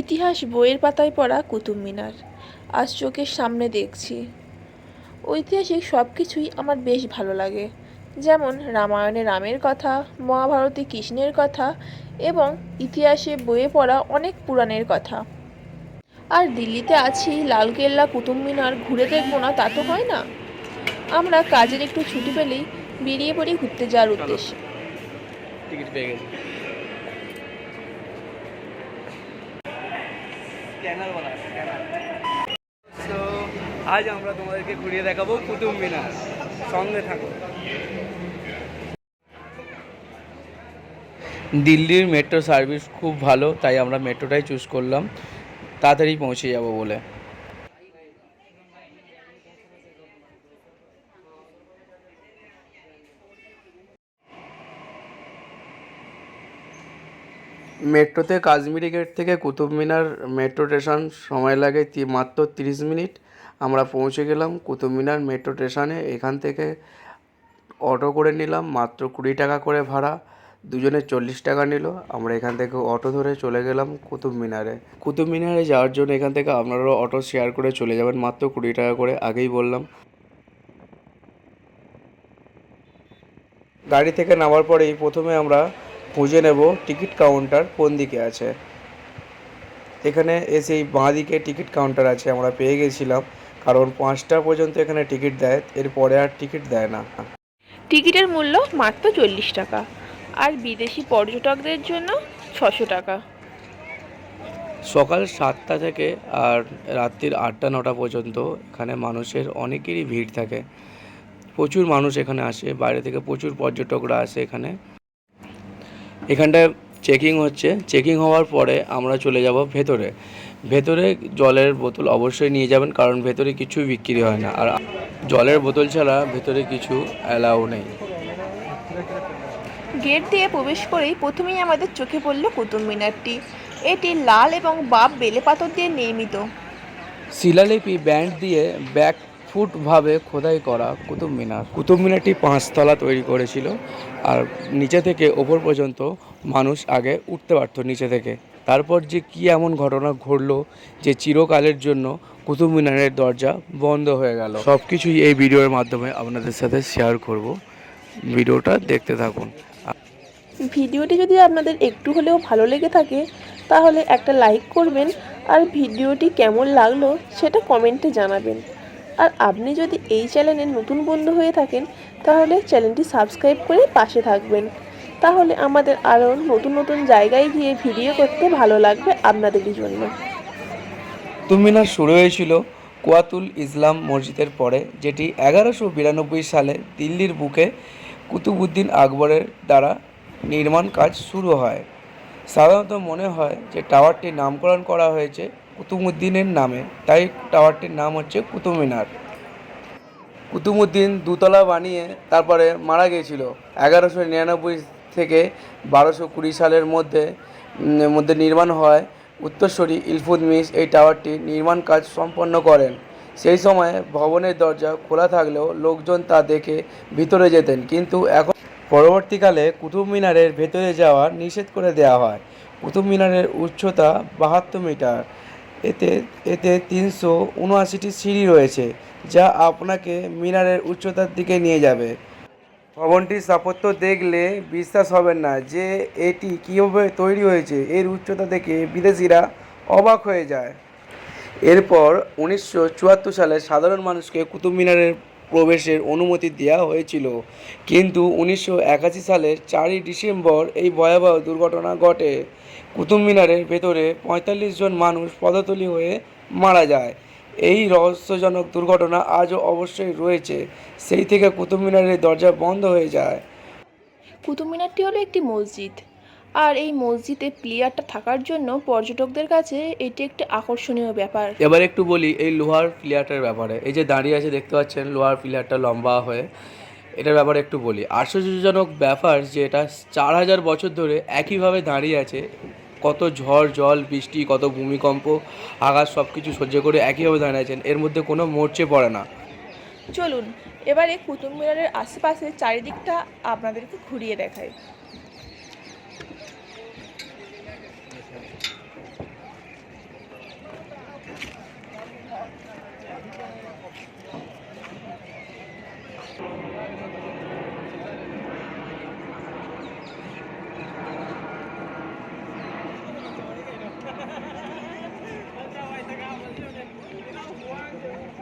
ইতিহাস বইয়ের পাতায় পড়া কুতুব মিনার। আজ চোখের সামনে দেখছি। ঐতিহাসিক সব কিছুই আমার বেশ ভালো লাগে। যেমন রামায়ণে রামের কথা মহাভারতে কৃষ্ণের কথা এবং ইতিহাসে বইয়ে পড়া অনেক পুরাণের কথা। আর দিল্লিতে আছি লালকেল্লা কুতুব মিনার ঘুরে দেখব না তা তো হয় না। আমরা কাজের একটু ছুটি পেলেই বেরিয়ে পড়ি ঘুরতে যাওয়ার উদ্দেশ্যে। টিকিট পেয়ে গেছি। তো আজ আমরা তোমাদেরকে ঘুরিয়ে দেখাবো কুতুব মিনার সঙ্গে থাকো দিল্লির মেট্রো সার্ভিস খুব ভালো তাই আমরা মেট্রোটাই চুজ করলাম। তাড়াতাড়ি পৌঁছে যাব বলে মেট্রোতে কাশ্মীরি গেট থেকে কুতুব মিনার মেট্রো স্টেশন সময় লাগে মাত্র তিরিশ মিনিট। আমরা পৌঁছে গেলাম কুতুব মিনার মেট্রো স্টেশনে। এখান থেকে অটো করে নিলাম, মাত্র কুড়ি টাকা করে ভাড়া। দুজনে চল্লিশ টাকা নিল। আমরা এখান থেকে অটো ধরে চলে গেলাম কুতুব মিনারে। কুতুব মিনারে যাওয়ার জন্য এখান থেকে আপনারাও অটো শেয়ার করে চলে যাবেন, মাত্র কুড়ি টাকা করে আগেই বললাম। গাড়ি থেকে নামার পরেই প্রথমে আমরা খুঁজে নেব টিকিট কাউন্টার কোন দিকে আছে। এখানে এসেই বাঁ দিকে টিকিট কাউন্টার আছে আমরা পেয়ে গেছিলাম। কারণ পাঁচটা পর্যন্ত এখানে টিকিট দেয় এরপরে আর টিকিট দেয় না। টিকিটের মূল্য মাত্র চল্লিশ টাকা আর বিদেশি পর্যটকদের জন্য ছশো টাকা। সকাল সাতটা থেকে আর রাত্রির আটটা নটা পর্যন্ত এখানে মানুষের অনেকেরই ভিড় থাকে। প্রচুর মানুষ এখানে আসে বাইরে থেকে প্রচুর পর্যটকরা আসে এখানে। এখানটায় চেকিং হচ্ছে। চেকিং হওয়ার পরে আমরা চলে যাব ভেতরে। ভেতরে জলের বোতল অবশ্যই নিয়ে যাবেন কারণ ভেতরে কিছু বিক্রি হয় না। আর জলের বোতল ছাড়া ভেতরে কিছু অ্যালাউ নেই। গেট দিয়ে প্রবেশ করেই প্রথমেই আমাদের চোখে পড়ল কুতুব মিনারটি। এটি লাল এবং বাপ বেলে পাথর দিয়ে নির্মিত। শিলালিপি ব্যান্ড দিয়ে ব্যাক ফুটভাবে খোদাই করা কুতুব মিনার। কুতুব মিনারটি পাঁচতলা তৈরি করেছিল আর নিচে থেকে ওপর পর্যন্ত মানুষ আগে উঠতে পারতো নিচে থেকে। তারপর যে কী এমন ঘটনা ঘটলো যে চিরকালের জন্য কুতুব মিনারের দরজা বন্ধ হয়ে গেল। সব কিছুই এই ভিডিওর মাধ্যমে আপনাদের সাথে শেয়ার করব। ভিডিওটা দেখতে থাকুন। ভিডিওটি যদি আপনাদের একটু হলেও ভালো লেগে থাকে তাহলে একটা লাইক করবেন। আর ভিডিওটি কেমন লাগল সেটা কমেন্টে জানাবেন। আর আপনি যদি এই চ্যানেলে নতুন বন্ধু হয়ে থাকেন, তাহলে চ্যানেলটি সাবস্ক্রাইব করে পাশে থাকবেন। তাহলে আমাদের আরও নতুন নতুন জায়গায় গিয়ে ভিডিও করতে ভালো লাগবে আপনাদেরই জন্য। কুতুব মিনার শুরু হয়েছিল কুয়াতুল ইসলাম মসজিদের পরে, যেটি এগারোশো বিরানব্বই সালে দিল্লির বুকে কুতুবুদ্দিন আকবরের দ্বারা নির্মাণ কাজ শুরু হয়। সাধারণত মনে হয় যে টাওয়ারটির নামকরণ করা হয়েছে কুতুবুদ্দিনের নামে। তাই টাওয়ারটির নাম হচ্ছে কুতুব মিনার। কুতুবুদ্দিন দুতলা বানিয়ে তারপরে মারা গিয়েছিল। এগারোশো নিরানব্বই থেকে বারোশো কুড়ি সালের মধ্যে মধ্যে নির্মাণ হয় উত্তরসূরি ইলফুদমিস এই টাওয়ারটি নির্মাণ কাজ সম্পন্ন করেন। সেই সময়ে ভবনের দরজা খোলা থাকলেও লোকজন তা দেখে ভিতরে যেতেন। কিন্তু এখন পরবর্তীকালে কুতুব মিনারের ভেতরে যাওয়া নিষেধ করে দেওয়া হয়। কুতুব মিনারের উচ্চতা বাহাত্তর মিটার। এতে এতে তিনশো উনআশিটি সিঁড়ি রয়েছে, যা আপনাকে মিনারের উচ্চতার দিকে নিয়ে যাবে। ভবনটির স্থাপত্য দেখলে বিশ্বাস হবেন না যে এটি কীভাবে তৈরি হয়েছে। এর উচ্চতা দেখে বিদেশিরা অবাক হয়ে যায়। এরপর উনিশশো চুয়াত্তর সালে সাধারণ মানুষকে কুতুব মিনারের প্রবেশের অনুমতি দেওয়া হয়েছিল। কিন্তু উনিশশো একাশি সালের চারই ডিসেম্বর এই ভয়াবহ দুর্ঘটনা ঘটে। কুতুব মিনারের ভেতরে পঁয়তাল্লিশ জন মানুষ পদতলি হয়ে মারা যায়। এই রহস্যজনক দুর্ঘটনা আজও অবশ্যই রয়েছে। সেই থেকে কুতুব মিনারের দরজা বন্ধ হয়ে যায়। কুতুব মিনারটি হলো একটি মসজিদ। আর এই মসজিদে প্লেয়ারটা থাকার জন্য পর্যটকদের কাছে এটি একটি আকর্ষণীয় ব্যাপার। এবার একটু বলি এই লোহার প্লেয়ারটার ব্যাপারে। এই যে দাঁড়িয়ে আছে দেখতে পাচ্ছেন লোহার প্লেয়ারটা লম্বা হয়ে। এটার ব্যাপারে একটু বলি আশ্চর্যজনক ব্যাপার যে এটা চার হাজার বছর ধরে একইভাবে দাঁড়িয়ে আছে। কত ঝড় জল বৃষ্টি কত ভূমিকম্প আঘাত সব কিছু সহ্য করে একইভাবে দাঁড়িয়ে আছেন। এর মধ্যে কোনো মরচে পড়ে না। চলুন এবারে কুতুব মিনারের আশেপাশে চারিদিকটা আপনাদেরকে ঘুরিয়ে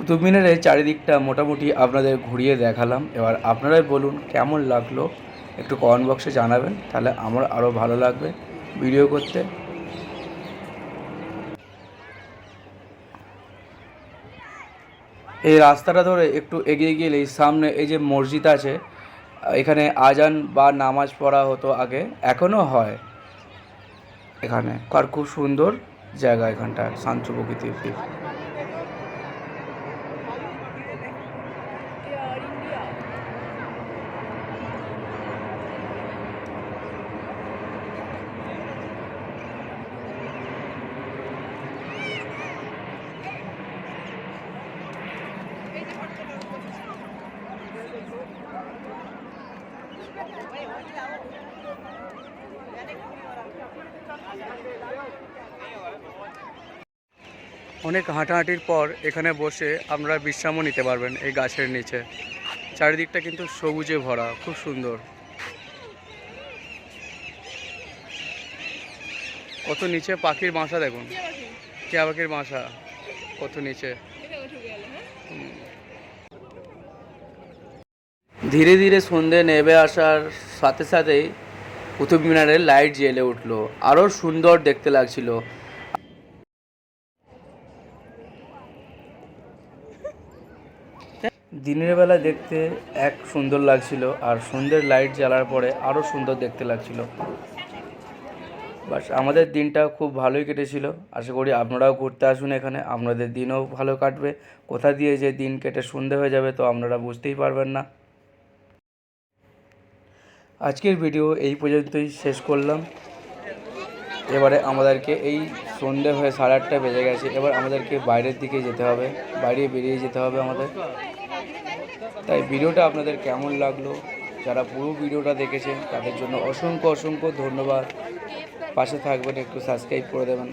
কুতুব মিনারের চারিদিকটা মোটামুটি আপনাদের ঘুরিয়ে দেখালাম। এবার আপনারাই বলুন কেমন লাগল? একটু কমেন্ট বক্সে জানাবেন, তাহলে আমার আরও ভালো লাগবে ভিডিও করতে। এই রাস্তাটা ধরে একটু এগিয়ে গেলেই সামনে এই যে মসজিদ আছে, এখানে আজান বা নামাজ পড়া হতো আগে এখনও হয়। এখানে, আর খুব সুন্দর জায়গা এখানটা শান্ত প্রকৃতির অনেক হাঁটাহাঁটির পর এখানে বসে আপনারা বিশ্রামও নিতে পারবেন এই গাছের নিচে। চারিদিকটা কিন্তু সবুজে ভরা খুব সুন্দর। কত নিচে পাখির বাসা দেখুন। টিয়া পাখির বাসা? কত নিচে। ধীরে ধীরে সন্ধে নেমে আসার সাথে সাথেই কুতুব মিনারের লাইট জ্বেলে উঠল। আরও সুন্দর দেখতে লাগছিল। দিনের বেলা দেখতে এক সুন্দর লাগছিল আর সন্ধ্যের লাইট জ্বালার পরে আরও সুন্দর দেখতে লাগছিল। বাস, আমাদের দিনটা খুব ভালোই কেটেছিল। আশা করি আপনারাও ঘুরতে আসুন এখানে। আপনাদের দিনও ভালো কাটবে। কোথা দিয়ে যে দিন কেটে সন্ধে হয়ে যাবে তো আপনারা বুঝতেই পারবেন না। আজকের ভিডিও এই পর্যন্তই শেষ করলাম। এবারে আমাদেরকে এই সন্ধে হয়ে সাড়ে আটটা বেজে গেছে। এবার আমাদেরকে বাইরের দিকে যেতে হবে। বাইরে বেরিয়ে যেতে হবে আমাদের। তাই ভিডিওটা আপনাদের কেমন লাগল? যারা পুরো ভিডিওটা দেখেছেন, তাদের জন্য অসংখ্য অসংখ্য ধন্যবাদ। পাশে থাকবেন, একটু সাবস্ক্রাইব করে দেবেন।